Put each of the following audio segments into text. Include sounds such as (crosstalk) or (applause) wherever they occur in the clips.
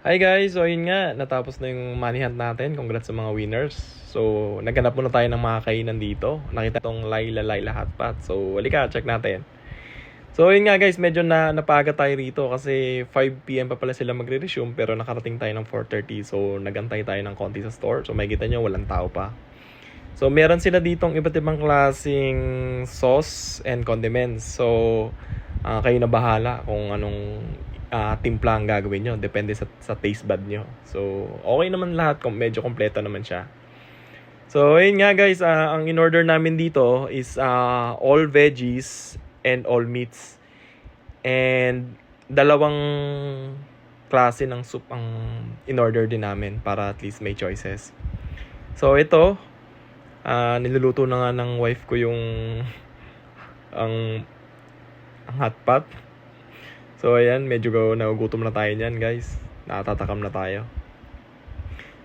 Hi guys! So yun nga, natapos na yung money hunt natin. Congrats sa mga winners. So, naghanap muna tayo ng mga kainan dito. Nakita tong Laila Laila Hotpot. So, halika, check natin. So yun nga guys, medyo na napaga tayo rito kasi 5pm pa pala sila magre-resume pero nakarating tayo ng 4.30 so nagantay tayo ng konti sa store. So makikita nyo, walang tao pa. So meron sila ditong iba't ibang klaseng sauce and condiments. So ah, kayo na bahala kung anong ah, timpla ang gagawin nyo. Depende sa, sa taste bud nyo. So okay naman lahat, medyo kompleto naman siya. So ayun nga guys, ah, ang in-order namin dito is ah, all veggies and all meats. And dalawang klase ng soup ang in-order din namin para at least may choices. So ito, ah niluluto na nga ng wife ko yung (laughs) ang ang hot pot. So ayan, medyo nagugutom na tayo niyan, guys. Nakatatakam na tayo.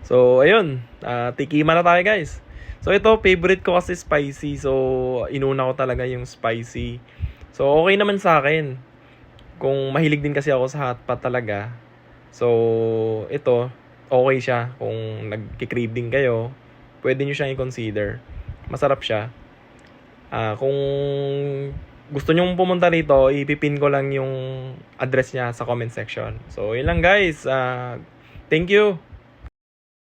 So ayun, ah tikima na tayo, guys. So ito, favorite ko kasi spicy. So inuna ko talaga yung spicy. So okay naman sa akin. Kung mahilig din kasi ako sa hot pot talaga. So ito, okay siya. Kung nagki-crave din kayo, pwede nyo siyang i-consider. Masarap siya. Ah, kung gusto nyo pumunta rito, ipipin ko lang yung address niya sa comment section. So, yun lang guys. Ah, thank you.